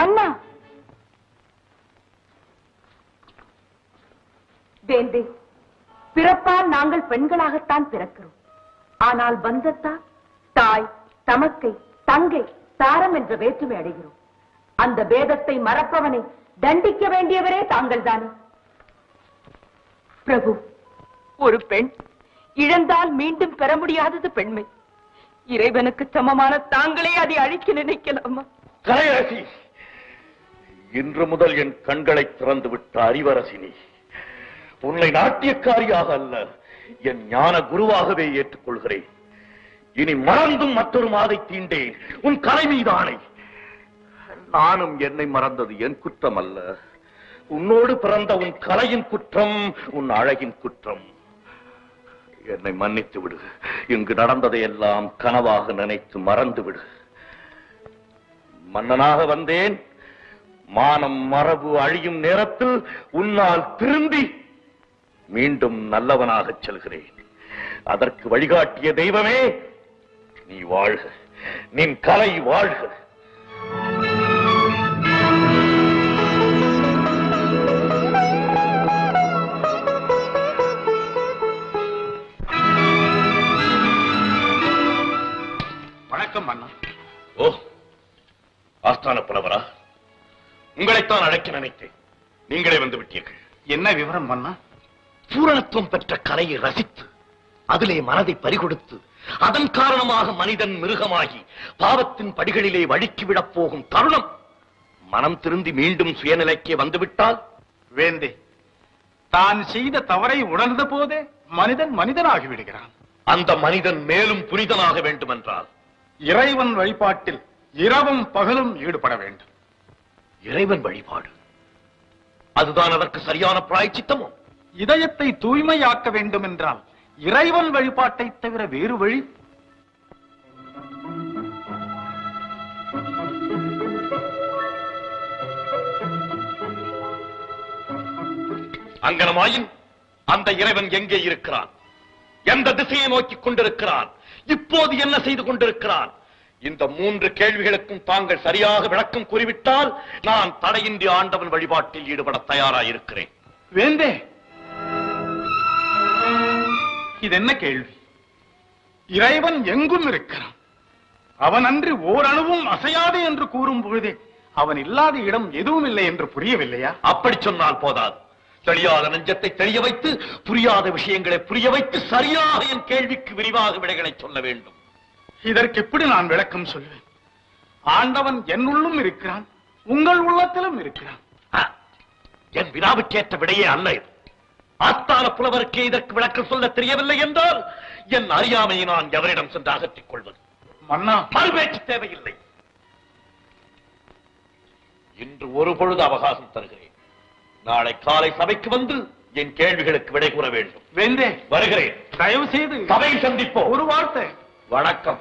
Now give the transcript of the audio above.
மன்னா. வேந்தே பிறப்பால் நாங்கள் பெண்களாகத்தான் பிறக்கிறோம். ஆனால் பந்தத்தால் தாய் தமக்கை தங்கை தாரம் என்ற வேற்றுமை அடைகிறோம். அந்த வேதத்தை மறப்பவனை தண்டிக்க வேண்டியவரே தாங்கள் தானே. பிரபு ஒரு பெண் இழந்தால் மீண்டும் பெற முடியாதது பெண்மை. இறைவனுக்கு சமமான தாங்களே அதை அழிக்க நினைக்கலாமா? கலையரசி இன்று முதல் என் கண்களை திறந்து விட்ட அறிவரசினி உன்னை நாட்டியக்காரியாக அல்ல என் ஞான குருவாகவே ஏற்றுக்கொள்கிறேன். இனி மறந்தும் மற்றொரு மாதை தீண்டேன் உன் கலை மீதானை நானும் என்னை மறந்தது என் குற்றம் அல்ல. உன்னோடு பிறந்த உன் கலையின் குற்றம் உன் அழகின் குற்றம். என்னை மன்னித்து விடு. இங்கு நடந்ததையெல்லாம் கனவாக நினைத்து மறந்து விடு மன்னனாக வந்தேன் மானம் மரபு அழியும் நேரத்தில் உன்னால் திரும்பி மீண்டும் நல்லவனாகச் செல்கிறேன். அதற்கு வழிகாட்டிய தெய்வமே நீ வாழ்க. நின் கலை வாழ்க. வணக்கம் மன்னா ஓ ஆஸ்தான புலவரா? உங்களைத்தான் அழைக்க நினைத்தேன். நீங்களே வந்து விட்டீர்கள். என்ன விவரம் மன்னா? பூரணத்துவம் பெற்ற கலையை ரசித்து அதிலே மனதை பறிகொடுத்து அதன் காரணமாக மனிதன் மிருகமாகி பாவத்தின் படிகளிலே வழுக்கிவிடப் போகும் தருணம் மனம் திருந்தி மீண்டும் சுயநிலைக்கே வந்துவிட்டால்? வேந்தே தான் செய்த தவறை உணர்ந்த போதே மனிதன் மனிதனாகி விடுகிறான். அந்த மனிதன் மேலும் புனிதனாக வேண்டுமென்றால்? இறைவன் வழிபாட்டில் இரவும் பகலும் ஈடுபட வேண்டும். இறைவன் வழிபாடு. அதுதான் அதற்கு சரியான பிராய்ச்சித்தமோ இதயத்தை தூய்மையாக்க வேண்டும் என்றால் இறைவன் வழிபாட்டை தவிர வேறு வழி? அங்கனமாயின் அந்த இறைவன் எங்கே இருக்கிறான்? எந்த திசையை நோக்கி கொண்டிருக்கிறான்? இப்போது என்ன செய்து கொண்டிருக்கிறான்? இந்த மூன்று கேள்விகளுக்கும் தாங்கள் சரியாக விளக்கம் கூறிவிட்டால் நான் தடையின்றி ஆண்டவன் வழிபாட்டில் ஈடுபட தயாராயிருக்கிறேன். வேந்தே! இது என்ன கேள்வி? இறைவன் எங்கும் இருக்கிறான். அவன் அன்றி ஓரணுவும் அசையாது என்று கூறும் பொழுதே அவன் இல்லாத இடம் எதுவும் இல்லை என்று புரியவில்லையா? அப்படி சொன்னால் போதாது. தெரியாத நெஞ்சத்தை தெரிய வைத்து புரியாத விஷயங்களை புரிய வைத்து சரியாக என் கேள்விக்கு விரிவாக விடைகளை சொல்ல வேண்டும். இதற்கு எப்படி நான் விளக்கம் சொல்வேன்? ஆண்டவன் என்னுள்ளும் இருக்கிறான் உங்கள் உள்ளத்திலும் இருக்கிறான். என் வினாவுக்கேற்ற விடையே அல்ல இது. ஆஸ்தான புலவருக்கே இதற்கு விளக்கம் சொல்ல தெரியவில்லை என்றால் என் அறியாமையை நான் எவரிடம் சென்று அகற்றிக் கொள்வது? மன்னா மறுபேச்சு தேவையில்லை. இன்று ஒரு பொழுது அவகாசம் தருகிறேன். நாளை காலை சபைக்கு வந்து என் கேள்விகளுக்கு விடை கூற வேண்டும். வேந்தே வருகிறேன். தயவு செய்து சபையில் சந்திப்போம். ஒரு வார்த்தை. வணக்கம்.